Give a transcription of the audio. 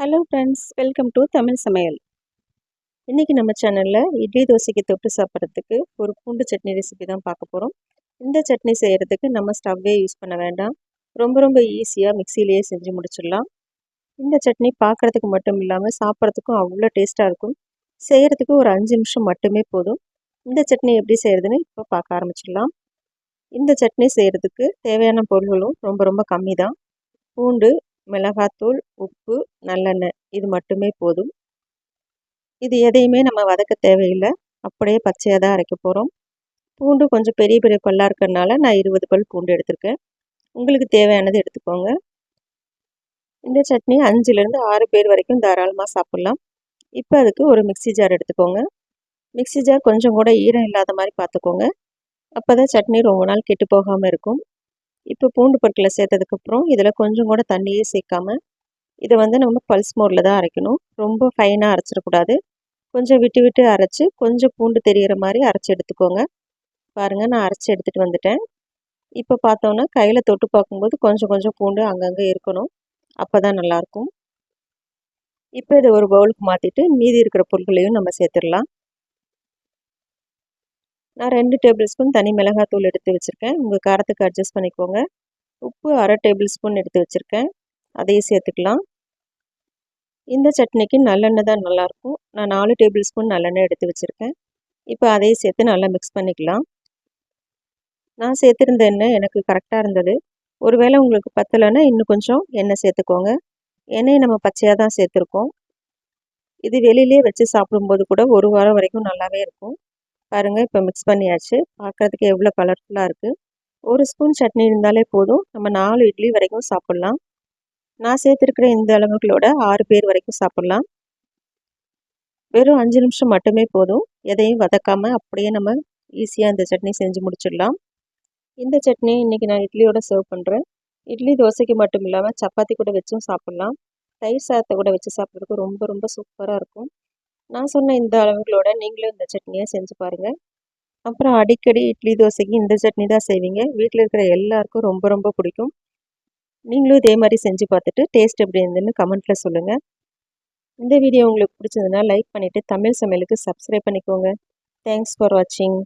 Hello friends welcome to Tamil சமையல் இன்றைக்கி நம்ம சேனலில் இட்லி தோசைக்கு தொட்டு சாப்பிட்றதுக்கு ஒரு பூண்டு சட்னி ரெசிபி தான் பார்க்க போகிறோம் இந்த சட்னி செய்கிறதுக்கு நம்ம ஸ்டவ்வே யூஸ் பண்ண வேண்டாம். ரொம்ப ரொம்ப ஈஸியாக மிக்சிலேயே செஞ்சு முடிச்சிடலாம். இந்த சட்னி பார்க்குறதுக்கு மட்டும் இல்லாமல் சாப்பிட்றதுக்கும் அவ்வளோ டேஸ்ட்டாக இருக்கும். செய்கிறதுக்கு ஒரு அஞ்சு நிமிஷம் மட்டுமே போதும். இந்த சட்னி எப்படி செய்கிறதுன்னு இப்போ பார்க்க ஆரம்பிச்சிடலாம். இந்த சட்னி செய்கிறதுக்கு தேவையான பொருள்களும் ரொம்ப ரொம்ப கம்மி தான் பூண்டு மிளகாத்தூள் உப்பு நல்லெண்ணெய் இது மட்டுமே போதும். இது எதையுமே நம்ம வதக்க தேவையில்லை. அப்படியே பச்சையாக தான் அரைக்க போகிறோம் பூண்டு கொஞ்சம் பெரிய பெரிய பல்லாக இருக்கிறதுனால நான் இருபது பல் பூண்டு எடுத்திருக்கேன். உங்களுக்கு தேவையானது எடுத்துக்கோங்க. இந்த சட்னி அஞ்சுலேருந்து ஆறு பேர் வரைக்கும் தாராளமாக சாப்பிட்லாம். இப்போ அதுக்கு ஒரு மிக்சி ஜார் எடுத்துக்கோங்க. மிக்சி ஜார் கொஞ்சம் கூட ஈரம் இல்லாத மாதிரி பார்த்துக்கோங்க. அப்போ தான் சட்னி ரொம்ப நாள் கெட்டு போகாமல் இருக்கும். இப்போ பூண்டு பொருட்களை சேர்த்ததுக்கப்புறம் இதில் கொஞ்சம் கூட தண்ணியே சேர்க்காம இதை வந்து நம்ம பல்ஸ் மோடில் தான் அரைக்கணும். ரொம்ப ஃபைனாக அரைச்சிடக்கூடாது. கொஞ்சம் விட்டு விட்டு அரைச்சி கொஞ்சம் பூண்டு தெரிகிற மாதிரி அரைச்சி எடுத்துக்கோங்க. பாருங்கள் நான் அரைச்சி எடுத்துகிட்டு வந்துட்டேன். இப்போ பார்த்தோன்னா கையில் தொட்டு பார்க்கும்போது கொஞ்சம் கொஞ்சம் பூண்டு அங்கங்கே இருக்கணும். அப்போ தான் நல்லாயிருக்கும். இப்போ இதை ஒரு பவுலுக்கு மாற்றிட்டு மீதி இருக்கிற பொருட்களையும் நம்ம சேர்த்துடலாம். நான் ரெண்டு டேபிள் ஸ்பூன் தனி மிளகாத்தூள் எடுத்து வச்சுருக்கேன். உங்கள் காரத்துக்கு அட்ஜஸ்ட் பண்ணிக்கோங்க. உப்பு அரை டேபிள் ஸ்பூன் எடுத்து வச்சுருக்கேன். அதையும் சேர்த்துக்கலாம். இந்த சட்னிக்கு நல்லெண்ணெய் தான் நல்லாயிருக்கும். நான் நாலு டேபிள் ஸ்பூன் நல்லெண்ணெய் எடுத்து வச்சுருக்கேன். இப்போ அதையும் சேர்த்து நல்லா மிக்ஸ் பண்ணிக்கலாம். நான் சேர்த்துருந்த எண்ணெய் எனக்கு கரெக்டாக இருந்தது. ஒருவேளை உங்களுக்கு பத்தலைன்னா இன்னும் கொஞ்சம் எண்ணெய் சேர்த்துக்கோங்க. எண்ணெயை நம்ம பச்சையாக தான் சேர்த்துருக்கோம். இது வெளியிலே வச்சு சாப்பிடும்போது கூட ஒரு வாரம் வரைக்கும் நல்லாவே இருக்கும். பாருங்கள் இப்போ மிக்ஸ் பண்ணியாச்சு. பார்க்குறதுக்கு எவ்வளோ கலர்ஃபுல்லாக இருக்குது ஒரு ஸ்பூன் சட்னி இருந்தாலே போதும். நம்ம நாலு இட்லி வரைக்கும் சாப்பிட்லாம். நான் சேர்த்துருக்கிற இந்த அளவுகளோட ஆறு பேர் வரைக்கும் சாப்பிட்லாம். வெறும் அஞ்சு நிமிஷம் மட்டுமே போதும். எதையும் வதக்காமல் அப்படியே நம்ம ஈஸியாக இந்த சட்னி செஞ்சு முடிச்சிடலாம். இந்த சட்னி இன்றைக்கி நான் இட்லியோட சர்வ் பண்ணுறேன் இட்லி தோசைக்கு மட்டும் இல்லாமல் சப்பாத்தி கூட வச்சும் சாப்பிட்லாம். தயிர் சாதத்தை கூட வச்சு சாப்பிட்றதுக்கு ரொம்ப ரொம்ப சூப்பராக இருக்கும். நான் சொன்ன இந்த அளவுகளோட நீங்களும் இந்த சட்னியை செஞ்சு பாருங்கள் அப்புறம் அடிக்கடி இட்லி தோசைக்கு இந்த சட்னி தான் செய்வீங்க. வீட்டில் இருக்கிற எல்லாருக்கும் ரொம்ப ரொம்ப பிடிக்கும். நீங்களும் இதே மாதிரி செஞ்சு பார்த்துட்டு டேஸ்ட் எப்படி இருந்துன்னு கமெண்ட்டில் சொல்லுங்கள் இந்த வீடியோ உங்களுக்கு பிடிச்சதுன்னா லைக் பண்ணிவிட்டு தமிழ் சமையலுக்கு சப்ஸ்கிரைப் பண்ணிக்கோங்க. தேங்க்ஸ் ஃபார் வாட்சிங்